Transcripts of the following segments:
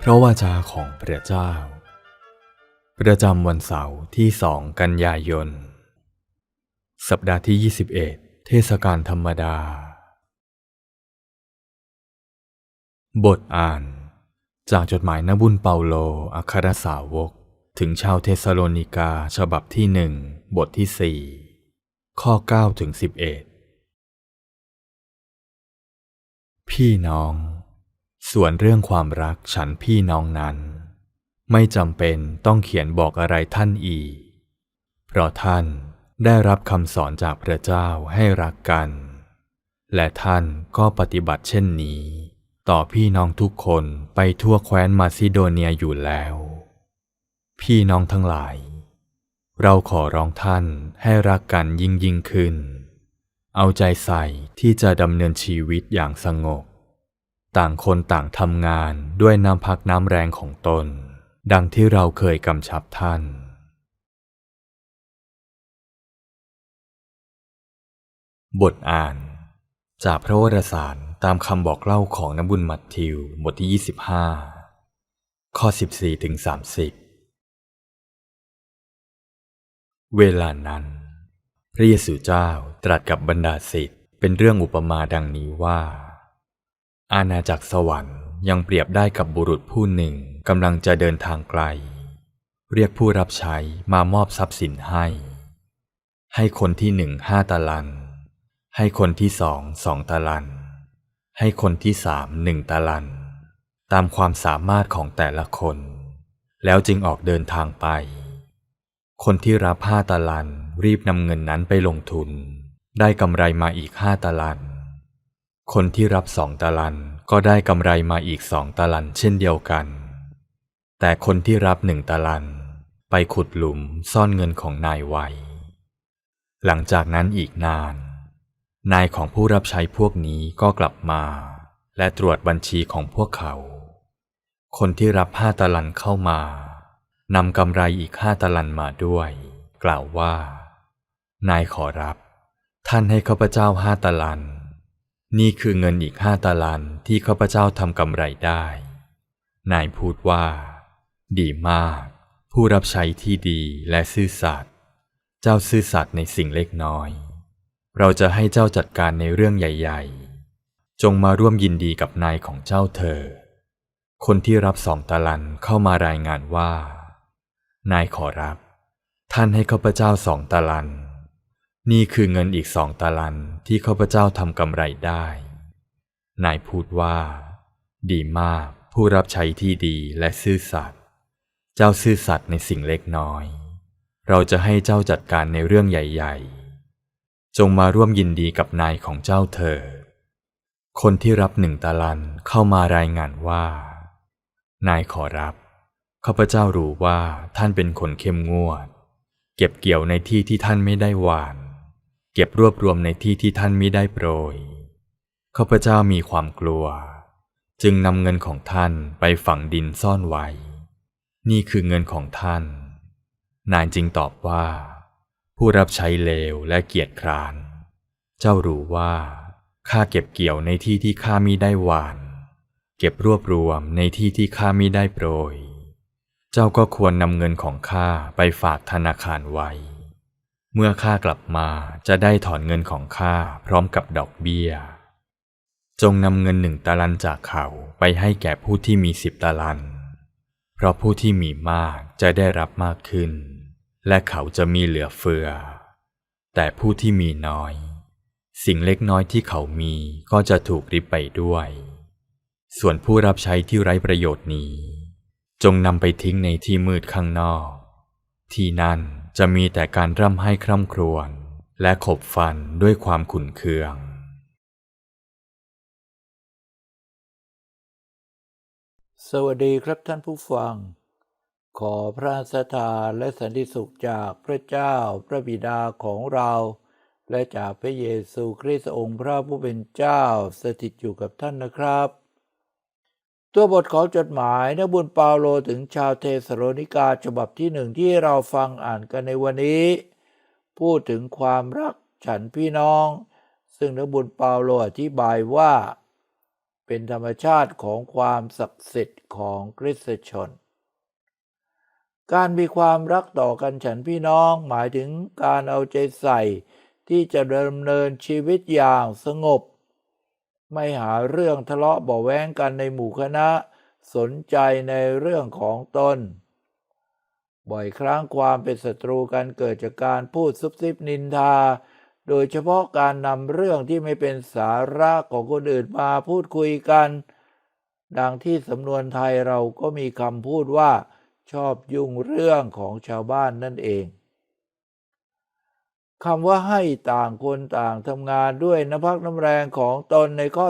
เพราะวาจาของพระเจ้า ประจำวันเสาร์ที่สองกันยายน สัปดาห์ที่ 21 เทศกาลธรรมดา บทอ่าน จากจดหมายนบุญเปาโลอัครสาวก ถึงชาวเทสโลนิกาฉบับที่หนึ่งบทที่สี่ข้อ9ถึง11 พี่น้อง ส่วนเรื่องความรักฉันพี่น้องนั้น ไม่จำเป็นต้องเขียนบอกอะไรท่านอีก เพราะท่านได้รับคำสอนจากพระเจ้าให้รักกัน และท่านก็ปฏิบัติเช่นนี้ ต่อพี่น้องทุกคนไปทั่วแคว้นมาซิโดเนียอยู่แล้ว พี่น้องทั้งหลาย เราขอร้องท่านให้รักกันยิ่งยิ่งขึ้น เอาใจใส่ที่จะดำเนินชีวิตอย่างสงบ ต่างคนต่างทำงานด้วยน้ำพักน้ำแรงของตน ดังที่เราเคยกำชับท่าน บทอ่าน จากพระวรสารตามคำบอกเล่าของนบุญมัทธิวบทที่ 25 ข้อ 14ถึง30 เวลานั้น พระเยซูเจ้าตรัสกับบรรดาศิษย์เป็นเรื่องอุปมาดังนี้ว่า อาณาจักรสวรรค์ยังเปรียบได้กับบุรุษผู้หนึ่งกำลังจะเดินทางไกล เรียกผู้รับใช้มามอบทรัพย์สินให้ ให้คนที่หนึ่งห้าตาลัน ให้คนที่สองสองตาลัน ให้คนที่สามหนึ่งตาลัน ตามความสามารถของแต่ละคน แล้วจึงออกเดินทางไป คนที่รับห้าตาลันรีบนำเงินนั้นไปลงทุน ได้กำไรมาอีกห้าตาลัน คนที่รับสองตาลันก็ได้กำไรมาอีกสองตาลันเช่นเดียวกัน แต่คนที่รับหนึ่งตาลัน ไปขุดหลุมซ่อนเงินของนายไว้ หลังจากนั้นอีกนาน นายของผู้รับใช้พวกนี้ก็กลับมา และตรวจบัญชีของพวกเขา คนที่รับห้าตาลันเข้ามานำกำไรอีกห้าตาลันมาด้วย กล่าวว่า นายขอรับ ท่านให้ข้าพเจ้าห้าตาลัน นี่คือเงินอีกห้าตาลันที่ข้าพเจ้าทำกำไรได้ นายพูดว่า ดีมาก ผู้รับใช้ที่ดีและซื่อสัตย์ เจ้าซื่อสัตย์ในสิ่งเล็กน้อย เราจะให้เจ้าจัดการในเรื่องใหญ่ ๆ จงมาร่วมยินดีกับนายของเจ้าเธอ คนที่รับสองตาลันเข้ามารายงานว่า นายขอรับ ท่านให้ข้าพเจ้าสองตาลัน นี่คือเงินอีกสองตาลันที่ข้าพเจ้าทำกำไรได้ นายพูดว่า ดีมากผู้รับใช้ที่ดีและซื่อสัตย์เจ้าซื่อสัตย์ในสิ่งเล็กน้อย เราจะให้เจ้าจัดการในเรื่องใหญ่ ๆ จงมาร่วมยินดีกับนายของเจ้าเธอคนที่รับหนึ่งตาลันเข้ามารายงานว่า นายขอรับข้าพเจ้ารู้ว่าท่านเป็นคนเข้มงวด เก็บเกี่ยวในที่ที่ท่านไม่ได้หวาน เก็บรวบรวมในที่ที่ท่านม่ได้โปรยข้าพเจ้ามีความกลัว จึงนำเงินของท่านไปฝังดินซ่อนไว้ นี่คือเงินของท่าน นายจึงตอบว่า ผู้รับใช้เลวและเกียจคร้าน เจ้ารู้ว่าข้าเก็บเกี่ยวในที่ที่ข้ามิได้หวาน เก็บรวบรวมในที่ที่ข้ามิได้โปรย เจ้าก็ควรนำเงินของข้าไปฝากธนาคารไว้ เมื่อข้ากลับมาจะได้ถอนเงินของข้าพร้อมกับดอกเบี้ย จงนำเงินหนึ่งตาลันจากเขาไปให้แก่ผู้ที่มีสิบตาลัน เพราะผู้ที่มีมากจะได้รับมากขึ้น และเขาจะมีเหลือเฟือ แต่ผู้ที่มีน้อย สิ่งเล็กน้อยที่เขามีก็จะถูกริบไปด้วย ส่วนผู้รับใช้ที่ไร้ประโยชน์นี้ จงนำไปทิ้งในที่มืดข้างนอก ที่นั่น จะมีแต่การร่ำไห้คร่ำครวญและขบฟันด้วยความขุ่นเคืองสวัสดีครับท่านผู้ฟัง ขอพระสถานและสันติสุขจากพระเจ้าพระบิดาของเรา และจากพระเยซูคริสต์องค์พระผู้เป็นเจ้าสถิตอยู่กับท่านนะครับ ตัวบทของจดหมายนบุญเปาโลถึงชาวเทสโลนิกาฉบับที่หนึ่งที่เราฟังอ่านกันในวันนี้ พูดถึงความรักฉันพี่น้อง ซึ่งนบุญเปาโลอธิบายว่า เป็นธรรมชาติของความศักดิ์สิทธิ์ของคริสตชน การมีความรักต่อกันฉันพี่น้องหมายถึงการเอาใจใส่ที่จะดำเนินชีวิตอย่างสงบ ไม่หาเรื่องทะเลาะเบาแว้งกันในหมู่คณะ สนใจในเรื่องของตน บ่อยครั้งความเป็นศัตรูกันเกิดจากการพูดซุบซิบนินทา โดยเฉพาะการนำเรื่องที่ไม่เป็นสาระของคนอื่นมาพูดคุยกัน ดังที่สำนวนไทยเราก็มีคำพูดว่าชอบยุ่งเรื่องของชาวบ้านนั่นเอง คำว่าให้ต่างคนต่างทำงานด้วยน้ำพักน้ำแรงของตนในข้อ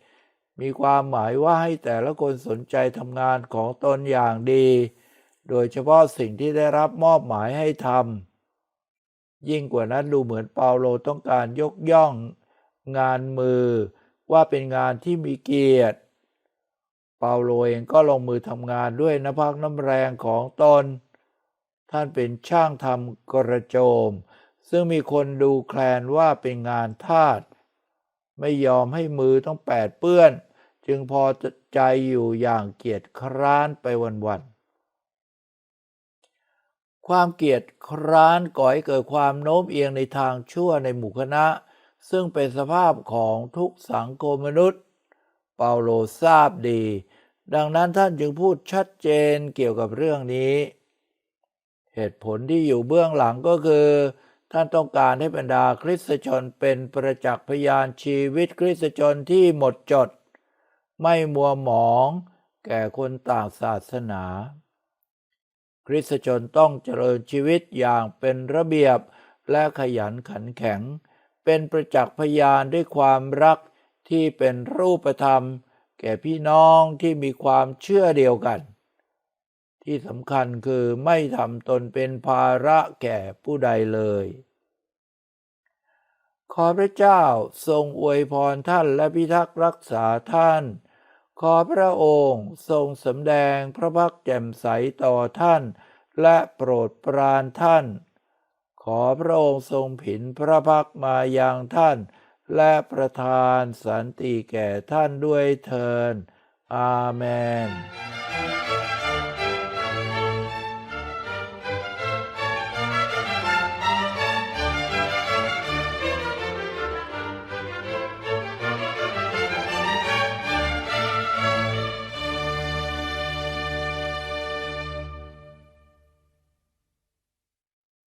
11 มีความหมายว่าให้แต่ละคนสนใจทำงานของตนอย่างดี โดยเฉพาะสิ่งที่ได้รับมอบหมายให้ทำยิ่งกว่านั้นดูเหมือนเปาโลต้องการยกย่องงานมือ ว่าเป็นงานที่มีเกียรติ เปาโลเองก็ลงมือทำงานด้วยน้ำพักน้ำแรงของตน ท่านเป็นช่างทำกระโจม ซึ่งมีคนดูแคลนว่าเป็นงานทาสไม่ยอมให้มือต้องแปดเปื้อน จึงพอใจอยู่อย่างเกียจคร้านไปวันๆความเกียจคร้านก่อให้เกิดความโน้มเอียงในทางชั่วในหมู่คณะ ซึ่งเป็นสภาพของทุกสังคมมนุษย์ เปาโลทราบดี ดังนั้นท่านจึงพูดชัดเจนเกี่ยวกับเรื่องนี้ เหตุผลที่อยู่เบื้องหลังก็คือ ท่านต้องการให้บรรดาคริสตชนเป็นประจักษ์พยานชีวิตคริสตชนที่หมดจด ไม่มัวหมองแก่คนต่างศาสนา คริสตชนต้องเจริญชีวิตอย่างเป็นระเบียบและขยันขันแข็ง เป็นประจักษ์พยานด้วยความรักที่เป็นรูปธรรม แก่พี่น้องที่มีความเชื่อเดียวกัน ที่สำคัญคือไม่ทำตนเป็นภาระแก่ผู้ใดเลย ขอพระเจ้าทรงอวยพรท่านและพิทักษ์รักษาท่าน ขอพระองค์ทรงสำแดงพระพักแจ่มใสต่อท่าน และโปรดปรานท่าน ขอพระองค์ทรงผินพระพักมายังท่าน และประทานสันติแก่ท่านด้วยเทินอาเมน